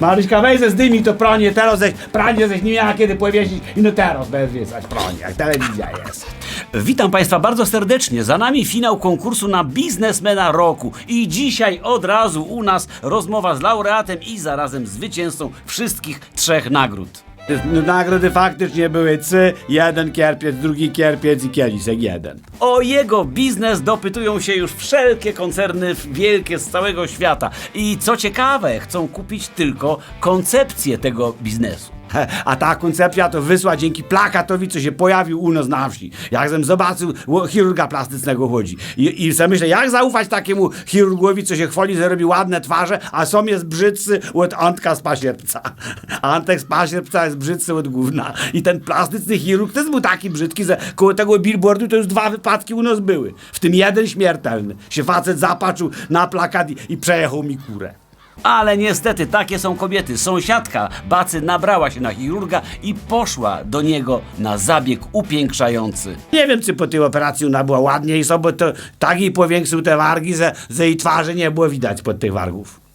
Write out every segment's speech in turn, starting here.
Maryśka, weź ze zdejmij to pranie, teraz ześ, pranie ześ nie miała kiedy powiesić i no teraz bez wiesać pranie, jak telewizja jest. Witam Państwa bardzo serdecznie. Za nami finał konkursu na biznesmena roku. I dzisiaj od razu u nas rozmowa z laureatem i zarazem zwycięzcą wszystkich trzech nagród. No, Nagrody faktycznie były cy, jeden kierpiec, drugi kierpiec i kielisek jeden. O jego biznes dopytują się już wszelkie koncerny wielkie z całego świata. I co ciekawe, chcą kupić tylko koncepcję tego biznesu. A ta koncepcja to wysła dzięki plakatowi, co się pojawił u nas na wsi. Jak żem zobaczył chirurga plastycznego chodzi. I, i sobie myślę, jak zaufać takiemu chirurgowi, co się chwali, że robi ładne twarze, a są jest brzydcy od Antka z Pasierbca. A Antek z Pasierbca jest brzydcy od gówna. I ten plastyczny chirurg też był taki brzydki, że koło tego billboardu to już dwa wypadki u nas były. W tym jeden śmiertelny. Się facet zapatrzył na plakat i, i przejechał mi kurę. Ale niestety takie są kobiety. Sąsiadka Bacy nabrała się na chirurga i poszła do niego na zabieg upiększający. Nie wiem, czy po tej operacji ona była ładniejsza, bo to tak jej powiększył te wargi, że, że jej twarzy nie było widać pod tych wargów.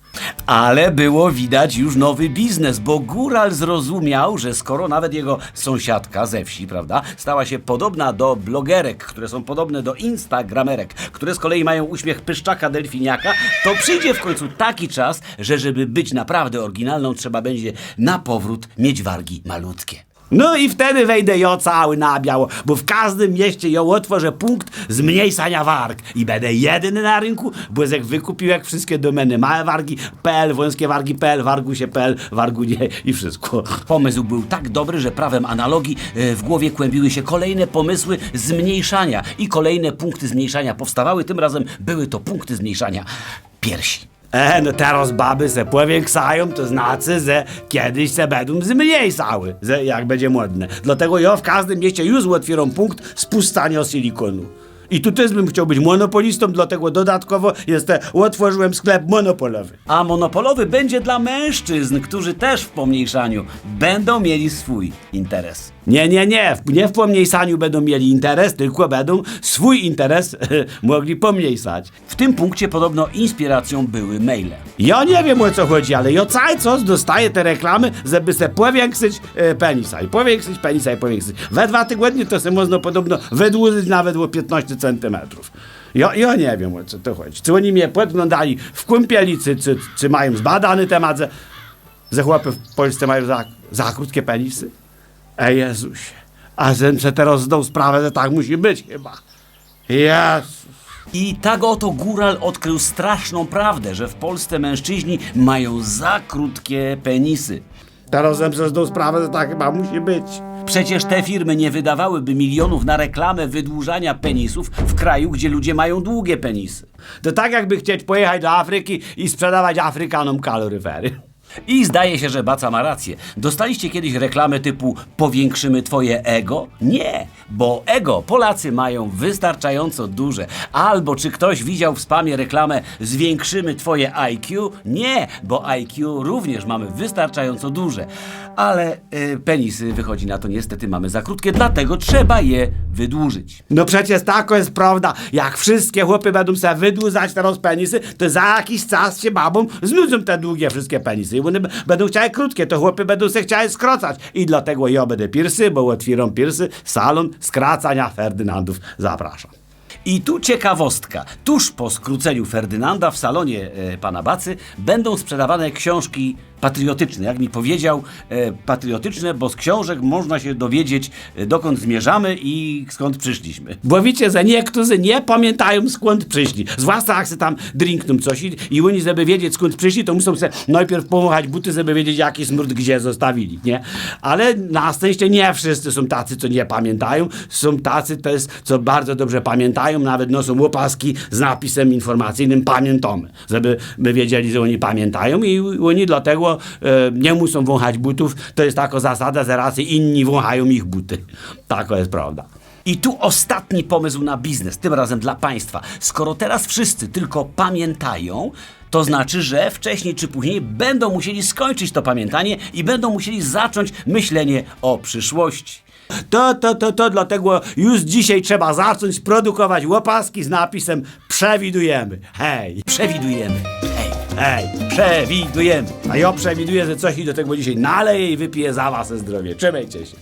Ale było widać już nowy biznes, bo Góral zrozumiał, że skoro nawet jego sąsiadka ze wsi, prawda, stała się podobna do blogerek, które są podobne do instagramerek, które z kolei mają uśmiech pyszczaka delfiniaka, to przyjdzie w końcu taki czas, że żeby być naprawdę oryginalną, trzeba będzie na powrót mieć wargi malutkie. No i wtedy wejdę jo cały na biało, bo w każdym mieście jo otworzę punkt zmniejszania warg i będę jedyny na rynku, bo jak wykupił jak wszystkie domeny małe wargi, PL, wąskie wargi, PL, wargusie, PL, wargunie i wszystko. Pomysł był tak dobry, że prawem analogii e, w głowie kłębiły się kolejne pomysły zmniejszania i kolejne punkty zmniejszania powstawały. Tym razem były to punkty zmniejszania piersi. E, no teraz baby se powiększają, to znaczy, że kiedyś se będą zmniejszały, że jak będzie modne. Dlatego ja w każdym mieście już otwieram punkt spuszczania silikonu. I tu też bym chciał być monopolistą, dlatego dodatkowo jestem, otworzyłem sklep monopolowy. A monopolowy będzie dla mężczyzn, którzy też w pomniejszaniu będą mieli swój interes. Nie, nie, nie, nie w pomniejszaniu będą mieli interes, tylko będą swój interes mogli pomniejszać. W tym punkcie podobno inspiracją były maile. Ja nie wiem o co chodzi, ale ja cały czas dostaję te reklamy, żeby se powiększyć e, penisa i powiększyć penisa i powiększyć. We dwa tygodnie to se można podobno wydłużyć nawet o 15 centymetrów. Ja, ja nie wiem o co to chodzi. Czy oni mnie podglądali w kąpieli, czy, czy, czy mają zbadany temat, że, że chłopy w Polsce mają za, za krótkie penisy? Ej Jezusie, a żem se teraz zdał sprawę, że tak musi być chyba. Jezus. I tak oto Góral odkrył straszną prawdę, że w Polsce mężczyźni mają za krótkie penisy. Teraz żem se zdał sprawę, że tak chyba musi być. Przecież te firmy nie wydawałyby milionów na reklamę wydłużania penisów w kraju, gdzie ludzie mają długie penisy. To tak jakby chcieć pojechać do Afryki i sprzedawać Afrykanom kaloryfery. I zdaje się, że Baca ma rację. Dostaliście kiedyś reklamę typu powiększymy twoje ego? Nie, bo ego Polacy mają wystarczająco duże. Albo czy ktoś widział w spamie reklamę zwiększymy twoje IQ? Nie, bo IQ również mamy wystarczająco duże. Ale y, penisy wychodzi na to niestety mamy za krótkie, dlatego trzeba je wydłużyć. No przecież tako jest prawda. Jak wszystkie chłopy będą sobie wydłużać teraz penisy, to za jakiś czas się babom znudzą te długie wszystkie penisy. One będą chciały krótkie, to chłopy będą się chciały skracać. I dlatego ja będę pirsy, bo otwieram pirsy, salon skracania Ferdynandów. Zapraszam. I tu ciekawostka. Tuż po skróceniu Ferdynanda w salonie e, pana Bacy będą sprzedawane książki patriotyczne. Jak mi powiedział, e, patriotyczne, bo z książek można się dowiedzieć, e, dokąd zmierzamy i skąd przyszliśmy. Bo wiecie, że niektórzy nie pamiętają skąd przyszli. Zwłaszcza jak se tam drinkną coś i, i oni, żeby wiedzieć skąd przyszli, to muszą sobie najpierw pomachać buty, żeby wiedzieć jaki smród gdzie zostawili, nie? Ale na szczęście nie wszyscy są tacy, co nie pamiętają. Są tacy też, co bardzo dobrze pamiętają, nawet noszą łopaski z napisem informacyjnym pamiętamy, żeby my wiedzieli, że oni pamiętają i oni dlatego e, nie muszą wąchać butów. To jest taka zasada, raczej inni wąchają ich buty. Taka jest prawda. I tu ostatni pomysł na biznes, tym razem dla państwa. Skoro teraz wszyscy tylko pamiętają, to znaczy, że wcześniej czy później będą musieli skończyć to pamiętanie i będą musieli zacząć myślenie o przyszłości. To, to, to, to dlatego już dzisiaj trzeba zacząć produkować łopaski z napisem przewidujemy. Hej! Przewidujemy. Hej. Ej, przewidujemy. A ja przewiduję, że coś i do tego dzisiaj naleje i wypije za was zdrowie. Trzymajcie się.